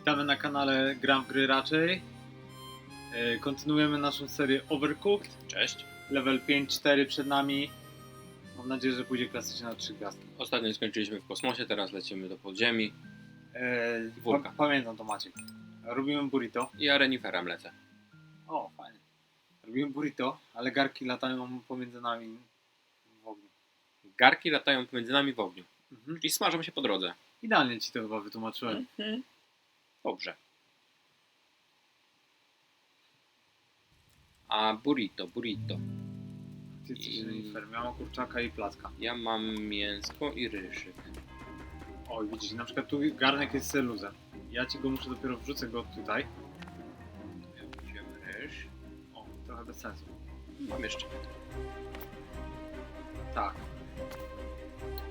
Witamy na kanale Gram w gry raczej. E, Kontynuujemy naszą serię Overcooked. Cześć. Level 5-4 przed nami. Mam nadzieję, że pójdzie klasycznie na 3 gwiazdki. Ostatnio skończyliśmy w kosmosie, teraz lecimy do podziemi. E, Wulkan. pa- pamiętam to Maciek. Robimy burrito. I ja reniferem lecę. O, fajnie. Robimy burrito, ale garki latają pomiędzy nami w ogniu. Garki latają pomiędzy nami w ogniu. Mhm. Czyli smażą się po drodze. Idealnie ci to chyba wytłumaczyłem. Mhm. Dobrze. A burrito, burrito. Ty jesteś I- renifer. Miałam kurczaka i placka. Ja mam mięsko i ryżyk. Oj, widzisz, na przykład tu garnek jest celuzem. Ja ci go muszę dopiero wrzucę go tutaj. Ja wziąłem ryż. O, trochę bez sensu. Mam jeszcze. Tak.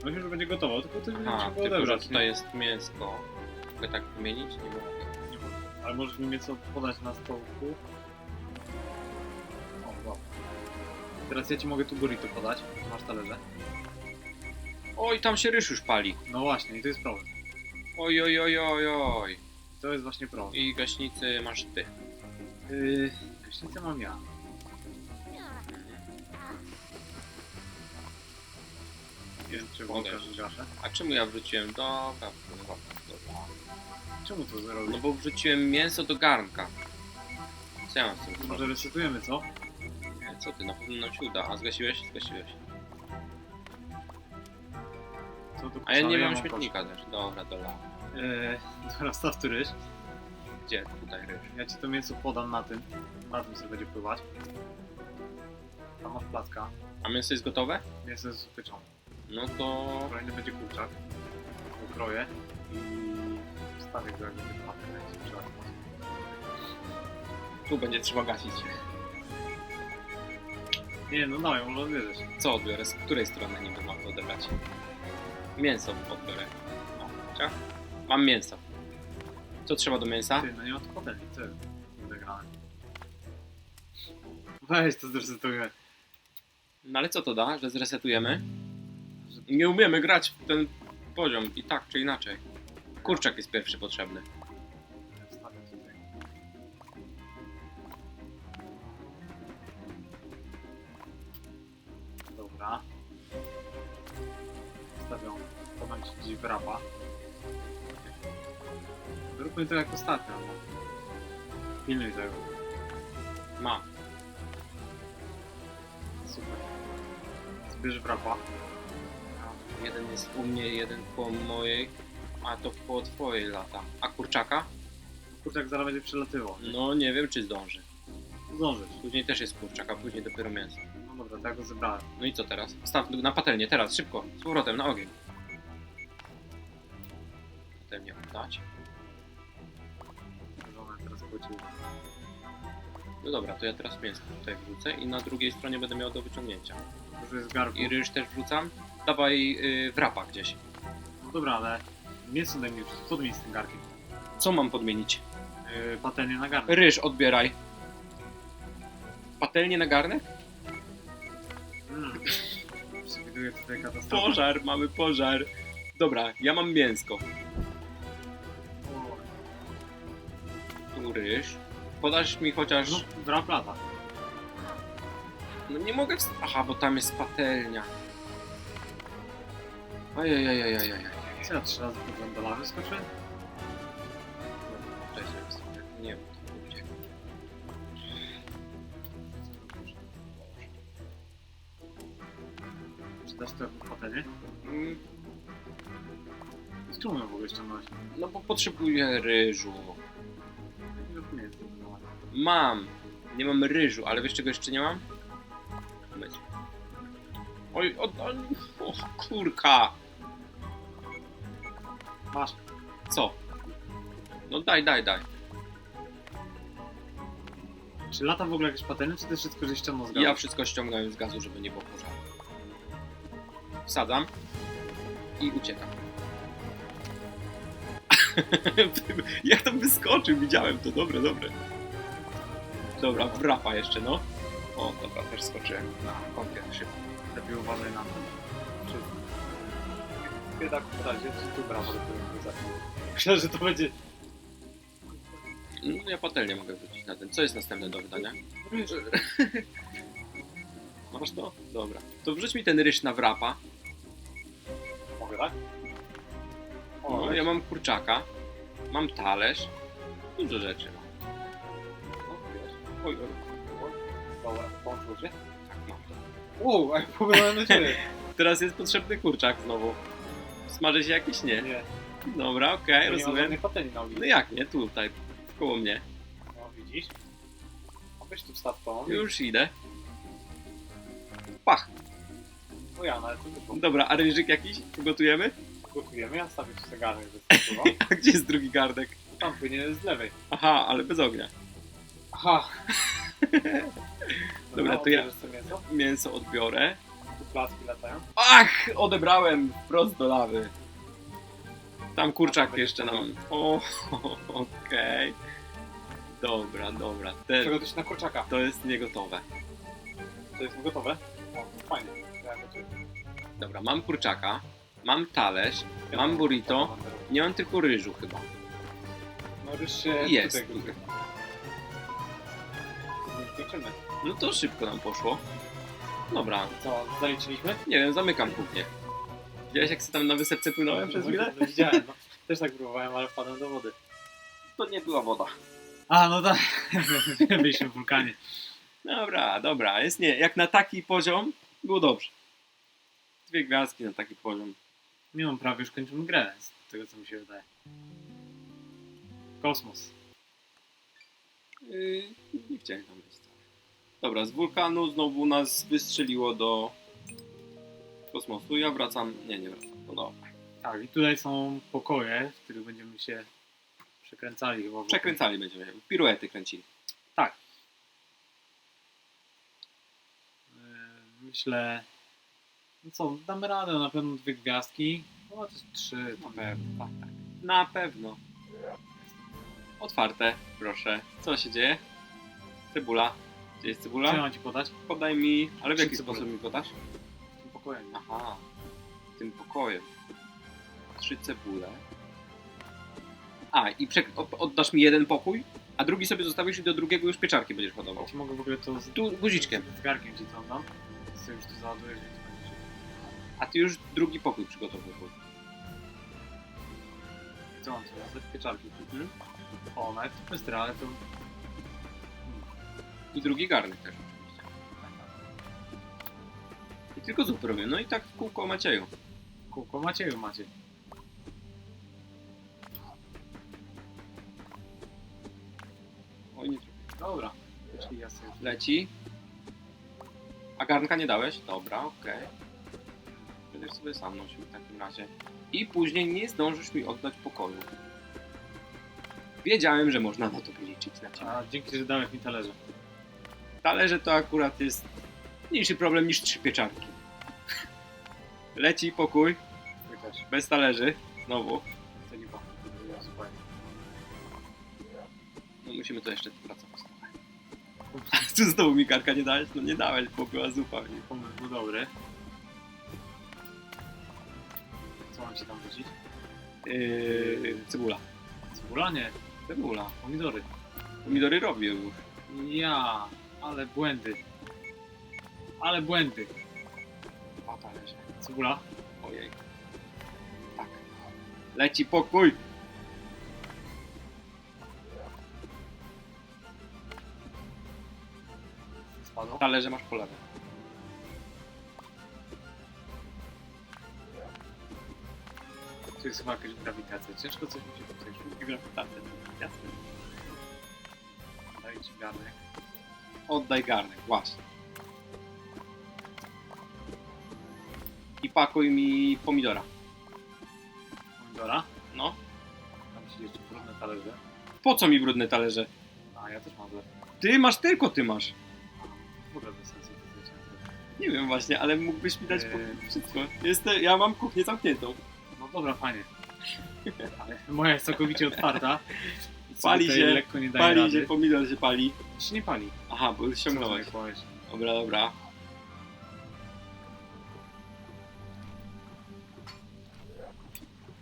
Myślę, że będzie gotowo, tylko ty będziesz A, go tylko że odebrać. tutaj nie? jest mięsko. Mogę tak wymienić? Nie mogę. Nie mogę. Ale możesz mi mięso podać na stołku. O, wow. Teraz ja ci mogę tu burrito podać, masz talerze. Oj, tam się ryż już pali. No właśnie, i to jest problem. Oj, oj, oj, oj, oj. To jest właśnie problem. I gaśnicy masz ty. Yy, gaśnicę mam ja. Nie wiem, czy gaszę. A czemu ja wrzuciłem? Dobra, dobra, dobra. Czemu to zrobić? No bo wrzuciłem mięso do garnka. Co ja mam z tym może zrobić? resetujemy, co? Nie, Co ty, na pewno nam się uda. A zgasiłeś? Zgasiłeś. co tu A ja nie mam śmietnika też. Dobra, dobra. Yy, dobra, staw tu ryż. Gdzie? Tutaj ryż. Ja ci to mięso podam na tym. Na tym sobie będzie pływać. Tam masz placka. A mięso jest gotowe? Mięso jest upieczone. No to... Kolejny będzie kurczak. Ukroję i wstawię go jak będzie patkę na trzeba. Tu będzie trzeba gasić. Nie, no dawaj, może odbierzesz. Co odbiorę? Z której strony niby mam to odebrać? Mięso odbiorę. O, ciach. Mam mięso. Co trzeba do mięsa? Ty, no nie co jest zagrane? Weź to zresetujmy. No ale co to da, że zresetujemy? Nie umiemy grać w ten poziom i tak czy inaczej. Kurczak jest pierwszy potrzebny. Dobra. Wstawiam. Podam ci gdzieś wrapa. Zróbmy to jak ostatnio. Pilnuj tego. Mam. Super. Zbierz wrapa. Jeden jest u mnie, jeden po mojej, a to po twojej lata. A kurczaka? Kurczak zaraz będzie przelatywał. No nie wiem czy zdąży. Zdążysz. Później też jest kurczak, a później dopiero mięso. No dobra, ja go zebrałem. No i co teraz? Staw na patelnię, teraz, szybko, z powrotem, na ogień. Patelnię oddać. Żona teraz. No dobra, to ja teraz mięsko tutaj wrzucę i na drugiej stronie będę miał do wyciągnięcia. Dużo jest garbu. I ryż też wrzucam. Dawaj yy, wrapa gdzieś. No dobra, ale mięso daj mi podmień z tym garkiem. Co mam podmienić? Yy, patelnię na garnek. Ryż odbieraj. Patelnię na garnek? Mm. Przewiduję tutaj katastrofę. Pożar, mamy pożar. Dobra, ja mam mięsko. O, Tu ryż. Podasz mi chociaż... No, dwa plata. No nie mogę wst- Aha, bo tam jest patelnia. Ajajajajajaj. Co ja trzy razy pod gondolami skoczyłem? Cześć, sobie. Nie wiem, to gdzie. Czy dasz to jako patelnię? Mm, Z czemu ją w ogóle ściągnąłeś? No bo potrzebuję ryżu. Nie rozumiem tego tematu. Mam. Nie mam ryżu, ale wiesz czego jeszcze nie mam? Myć. Oj, o, o, o kurka. Masz. Co? No daj, daj, daj. Czy lata w ogóle jakieś patelnie, czy ty wszystko żeś ściągnął z gazu? Ja wszystko ściągnąłem z gazu, żeby nie było pożaru. Wsadzam i uciekam. Jak tam wyskoczył, widziałem to, dobre, dobre. Dobra, wrapa jeszcze, no. O, dobra, też skoczyłem na kąpiel szybko. Lepiej uważaj na to. Biedak w razie, czy tu brawo dopiero nie zacznie. Myślę, że to będzie No ja patelnię mogę wrzucić na ten. Co jest następne do wydania? Ryż. Masz to? Dobra. To wrzuć mi ten ryż na wrapa. Mogę, tak? O, No, ja mam kurczaka. Mam talerz. Dużo rzeczy mam. No, wiesz. Oj, oj. Dobra, połączyło się. Tak, mam to. Wow, jak pogadałem do ciebie. Teraz jest potrzebny kurczak znowu. Smaży się jakiś? Nie. Nie, Dobra, okej, nie mam rozumiem. żadnej patelni na No ulicy. jak nie? Tutaj, koło mnie. No, widzisz? A weź tu wstaw tą. Już idę. Pach. O ja, ale to wyszło. Dobra, a ryżyk jakiś? Gotujemy? Gotujemy, ja stawię tu zegarek ze A gdzie jest drugi gardek? Tam płynie z lewej. Aha, ale bez ognia. Aha. Dobra, to ja- odbierzesz sobie mięso? Mięso odbiorę. Placki latają. Ach, odebrałem wprost do lawy. Tam kurczak jeszcze nam. O, okej. Dobra, dobra. Te, Przygotuj się na kurczaka. to jest niegotowe. To jest gotowe? O, fajnie. Ja gotuję. Dobra, mam kurczaka, mam talerz, Ja mam burrito, nie mam tylko ryżu chyba. No ryż się Jest. tutaj gotuje. Kończymy. No to szybko nam poszło. Dobra, Co, zaliczyliśmy? nie wiem, zamykam kuchnię. Widziałeś jak sobie tam na wysepce płynąłem przez chwilę? No, Widziałem, no. Też tak próbowałem, ale wpadłem do wody. To nie była woda. A, no tak. Byliśmy w wulkanie. Dobra, dobra, jest nie. Jak na taki poziom, było dobrze. Dwie gwiazdki na taki poziom. Mimo prawie już kończymy grę, z tego co mi się wydaje. Kosmos. Yy, nie chciałem tam być. Dobra, z wulkanu znowu nas wystrzeliło do kosmosu. Ja wracam. Nie, nie wracam. No dobra. Tak, i tutaj są pokoje, w których będziemy się przekręcali chyba. wokół. Przekręcali będziemy. Piruety kręcili. Yy, Myślę, no co, damy radę, na pewno dwie gwiazdki. No to jest trzy. Na pewno, tak, tak. Na pewno. Otwarte, proszę. Co się dzieje? Cebula. Gdzie jest Co cebula? mam ci podać? Podaj mi. Ale w Trzy jaki cebule. sposób mi podasz? Tym pokoju. Aha. Tym pokojem. Trzy cebule. A, i przek- od- oddasz mi jeden pokój, a drugi sobie zostawisz i do drugiego już pieczarki będziesz hodował. Ci mogę w ogóle to z, Tu guziczkiem. z garkiem ci to dam. Ty już tu załadujesz, więc będziesz. A ty już drugi pokój przygotowujesz. Co mam tu? Te pieczarki. Mhm. O, nawet bystre, ale to... I drugi garnek też oczywiście. I tylko zupy robię. No i tak w kółko Macieju. Kółko Macieju macie. Oj, nie zrobię. Dobra. Czyli ja sobie... Leci. A garnka nie dałeś? Dobra, okej. Będziesz sobie sam nosił w takim razie. I później nie zdążysz mi oddać pokoju. Wiedziałem, że można na to liczyć na ciebie. A dzięki, że dałeś mi talerze. Talerze to akurat jest mniejszy problem niż trzy pieczarki. Leci pokój, bez talerzy. Znowu. No musimy to jeszcze pracować. Tu znowu mi karka nie dałeś? No nie dałeś, bo była zupa. Nie? Pomysł był dobry. Co mam ci tam wrzucić? Yy, cebula. Cebula? Nie. Cebula. Pomidory. Pomidory robię już. Ja, ale błędy. Ale błędy. Dwa talerze. Cebula? Ojej. Tak. Leci pokój. Spadło? Talerze masz po lewej. Tu jest chyba jakaś grawitacja. Ciężko coś mi się tutaj. Grawitacja. Jasne. Daję ci garnek. Oddaj garnek, właśnie. I pakuj mi pomidora. Pomidora. No. Tam się jeszcze brudne talerze. Po co mi brudne talerze? A, ja też mam złe. Ty masz, tylko ty masz. W ogóle bez sensu to zrobić. Nie wiem właśnie, ale mógłbyś mi dać Eee. po- wszystko. Jestem, ja mam kuchnię zamkniętą. No dobra, fajnie. Ale moja jest całkowicie otwarta. Pali się, lekko nie daje Pali rady. się, pomidor się pali. się nie pali. Aha, bo ściągnąłeś. Co ty? Dobra, dobra.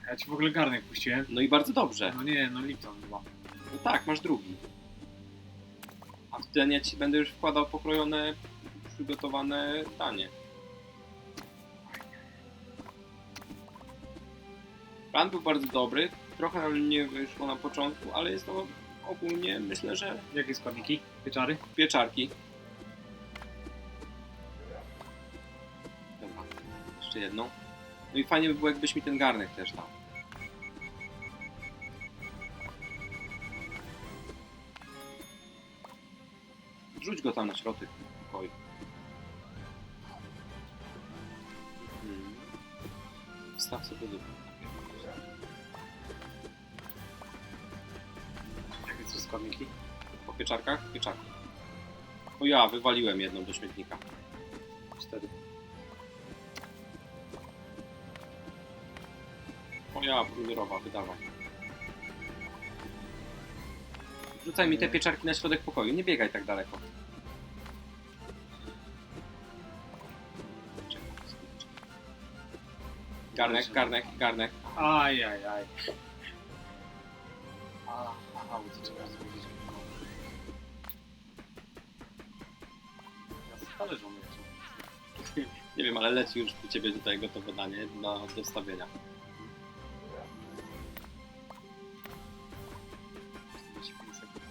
Ja ci w ogóle garnek puściłem. No i bardzo dobrze. No nie, no Lipton chyba. No tak, masz drugi. A w ten ja ci będę już wkładał pokrojone, przygotowane danie. Plan był bardzo dobry, trochę nam nie wyszło na początku, ale jest to ogólnie, myślę, że Jakie składniki? Pieczary? pieczarki. Dobra, jeszcze jedną. No i fajnie by było, jakbyś mi ten garnek też dał. Rzuć go tam na środek pokoju. Mhm. Wstaw sobie do... składniki? Po pieczarkach? Pieczarki. O ja, wywaliłem jedną do śmietnika. Cztery. O ja, brunierowa, wydawaj. Rzucaj mi te pieczarki na środek pokoju, nie biegaj tak daleko. Garnek, garnek, garnek. Aj, aj, aj. A, Aha, bo to trzeba zrobić. Ja z talerzą lecę. Nie wiem, ale leci już u ciebie tutaj gotowe danie do dostawienia. 45 sekund.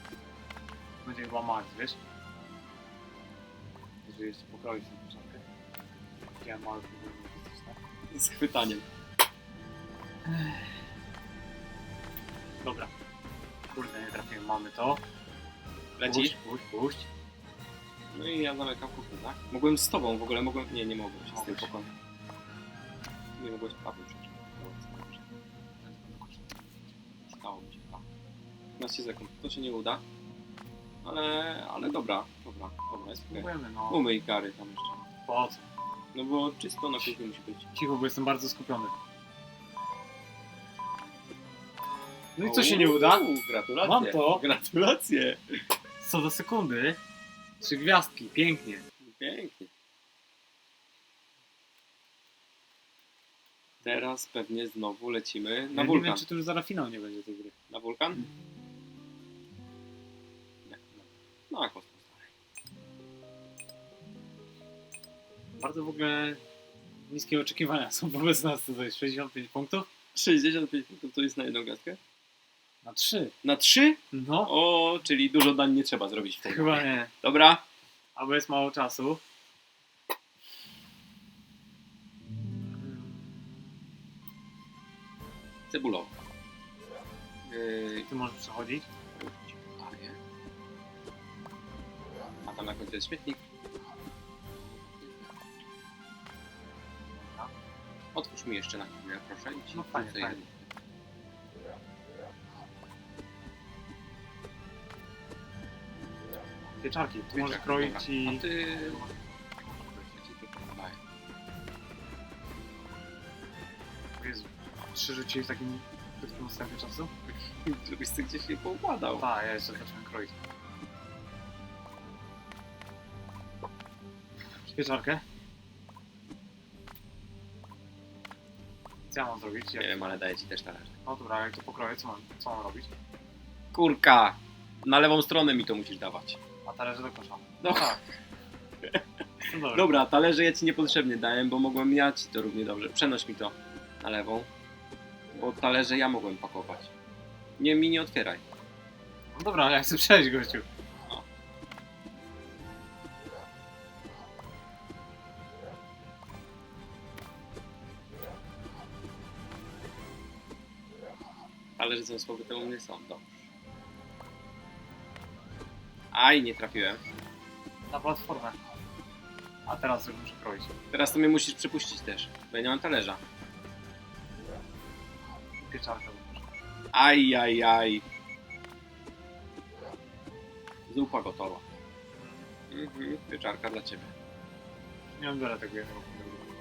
Będzie max, wiesz? Jeżeli jeszcze pokroić tę pieczarkę. Ja logistyczny. Z chwytaniem. Dobra. Kurde, nie trafiłem. Mamy to. Lecisz? Puść, puść, puść. No i ja zamykam kuchnię, tak? Mogłem z tobą w ogóle, mogłem... Nie, nie mogłem się z tym Mogłeś. pokojem. Nie mogłeś przecież. Stało mi się, tak. 15 sekund. To się nie uda. Ale, ale dobra, dobra, dobra, jest okej. No. Umyj gary tam jeszcze. Po co? No bo czysto na kuchni musi być. Cicho, bo jestem bardzo skupiony. No i co się nie uda? Uuu, Gratulacje. Mam to. Gratulacje. Co do sekundy. Trzy gwiazdki, pięknie. Pięknie. Teraz pewnie znowu lecimy Ja na nie wulkan. wiem, czy to już zaraz finał nie będzie tej gry. Na wulkan? Nie. No, na kosmos. Bardzo w ogóle niskie oczekiwania są wobec nas tutaj. 65 punktów 65 punktów to jest na jedną gwiazdkę? Na 3. Na 3? No, O, czyli dużo dań nie trzeba zrobić w tej chyba nie. Dobra. Albo jest mało czasu. Cebulowo. Yy, Ty możesz przechodzić. Daję. A tam na końcu jest śmietnik. Otwórz mi jeszcze na chwilę, proszę. I ci No fajnie, wrzucę fajnie. Pieczarki. Ty możesz kroić i... A ty... Jezu. Trzy rzuciłeś w takim krótkim odstępie czasu? Żebyś ty gdzieś je poukładał. Tak, ja jeszcze zacząłem kroić. Pieczarkę. Co ja mam zrobić? Nie Jak... wiem, ale daję ci też talerz. No dobra, jak to pokroję, co mam, co mam robić? Kurka! Na lewą stronę mi to musisz dawać. A talerze do kosza. No. tak. No dobra. Dobra, talerze ja ci niepotrzebnie dałem, bo mogłem ja ci to równie dobrze. Przenoś mi to na lewą. Bo talerze ja mogłem pakować. Nie, mi nie otwieraj. No dobra, ja chcę przejść, gościu. Talerze są słabe, to u mnie są. Dobrze. Aj, nie trafiłem. Na platformę. A teraz już muszę kroić. Teraz to mnie musisz przepuścić też, bo ja nie mam talerza. Pieczarkę kosza. Aj, aj, aj. Zupa gotowa. Mhm, pieczarka dla ciebie. Nie mam wiele tego jednego.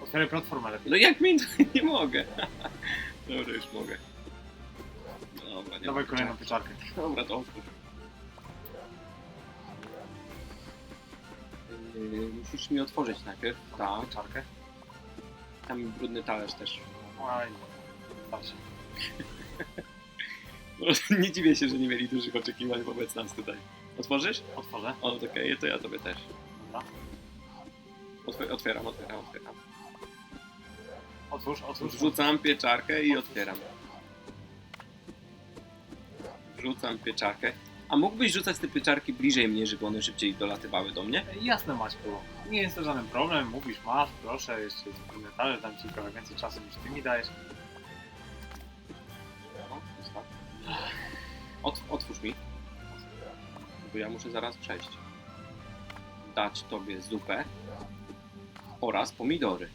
Otwieraj platformę lepiej. No jak mi to nie mogę. Dobra, już mogę. Dobra, nie Dawaj kolejną pieczarkę. Dobra, to otwórz. Yy, Musisz mi otworzyć najpierw. Tak, Pieczarkę. tam brudny talerz też. Oj, patrz. No, nie dziwię się, że nie mieli dużych oczekiwań wobec nas tutaj. Otworzysz? Otworzę. O, to okej, to ja tobie też. Dobra. Otw- otwieram, otwieram, otwieram. Otwórz, otwórz. Wrzucam pieczarkę i otwieram. Wrzucam pieczarkę. A mógłbyś rzucać te pieczarki bliżej mnie, żeby one szybciej dolatywały do mnie? Jasne Maćku, nie jest to żaden problem, mówisz masz, proszę, jeszcze jest talerz, dam ci trochę więcej czasu niż ty mi dajesz. O, zostaw. Ot, otwórz mi. Bo ja muszę zaraz przejść. Dać tobie zupę oraz pomidory.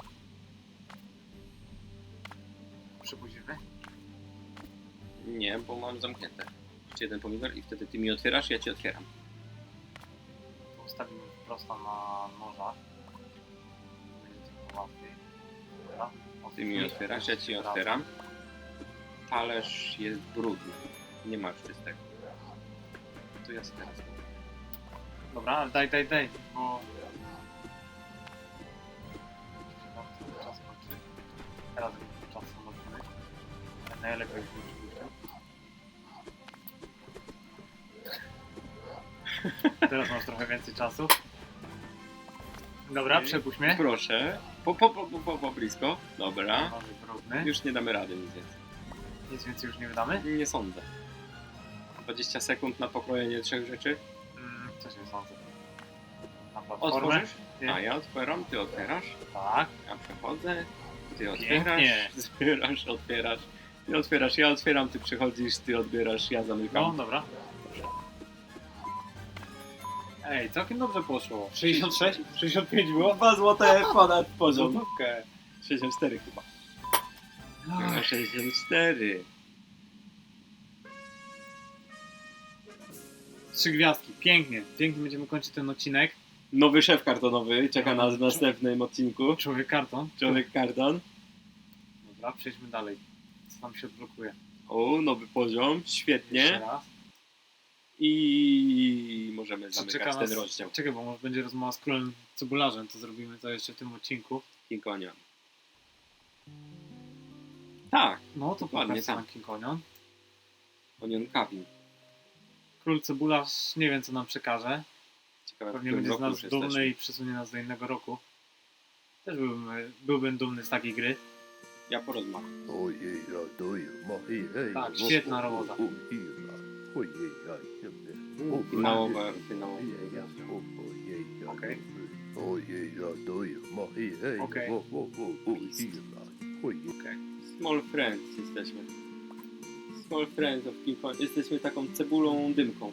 Przypuścimy. Nie, bo mam zamknięte. Jeszcze jeden pomidor i wtedy ty mi otwierasz, ja ci otwieram. Ustawimy prosto na nożach. Będzie trochę łatwiej. Dobra. Ty mi otwierasz, ja ci otwieram. Talerz jest brudny. Nie ma czystego. Ja sobie teraz. Dobra, ale daj, daj, daj, bo... Czas kończy. Teraz czas samotny. Najlepiej Teraz masz trochę więcej czasu. Dobra, przepuść mnie. Proszę. Po, po, po, po, po, blisko. Dobra. Brudny. Już nie damy rady nic więcej. Nic więcej już nie wydamy? Nie sądzę. 20 sekund na pokrojenie trzech rzeczy. Mm, coś nie sądzę. Na platformę. Otworzysz? Nie. A ja otwieram, ty otwierasz. Tak. Ja przechodzę. Ty Pięknie. otwierasz. Zbierasz, otwierasz. Ty otwierasz, ja otwieram, ty przychodzisz, ty odbierasz, ja zamykam. No, dobra. Ej, całkiem dobrze poszło. 66? 65 było? 2 złote ponad poziom. Złotówkę. 64 chyba. Chyba 64. Trzy gwiazdki, pięknie. Pięknie będziemy kończyć ten odcinek. Nowy szef kartonowy czeka nas w następnym odcinku. Człowiek karton. Człowiek karton. Dobra, przejdźmy dalej. Co nam się odblokuje? O, nowy poziom, Jeszcze świetnie. raz. I możemy zamykać czeka ten nas- rozdział. Czekaj, bo może będzie rozmowa z królem cebularzem, to zrobimy to jeszcze w tym odcinku. King Konia. Tak, No to pokaż sam King Onion. Onion Cabin. Król cebularz nie wiem co nam przekaże. Ciekawe, Pewnie będzie z nas dumny jesteśmy. i przesunie nas do innego roku. Też byłbym, byłbym dumny z takiej gry. Ja porozmawiam. Tak, świetna robota. Finałowe, finałowe. Okej. Okej. Small Friends jesteśmy. Small Friends of King Kong. Jesteśmy taką cebulą dymką.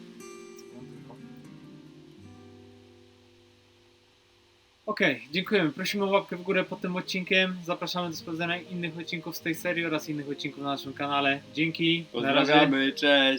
Okej, dziękujemy. Prosimy o łapkę w górę pod tym odcinkiem. Zapraszamy do sprawdzenia innych odcinków z tej serii oraz innych odcinków na naszym kanale. Dzięki. Na razie. Pozdrawiamy, cześć!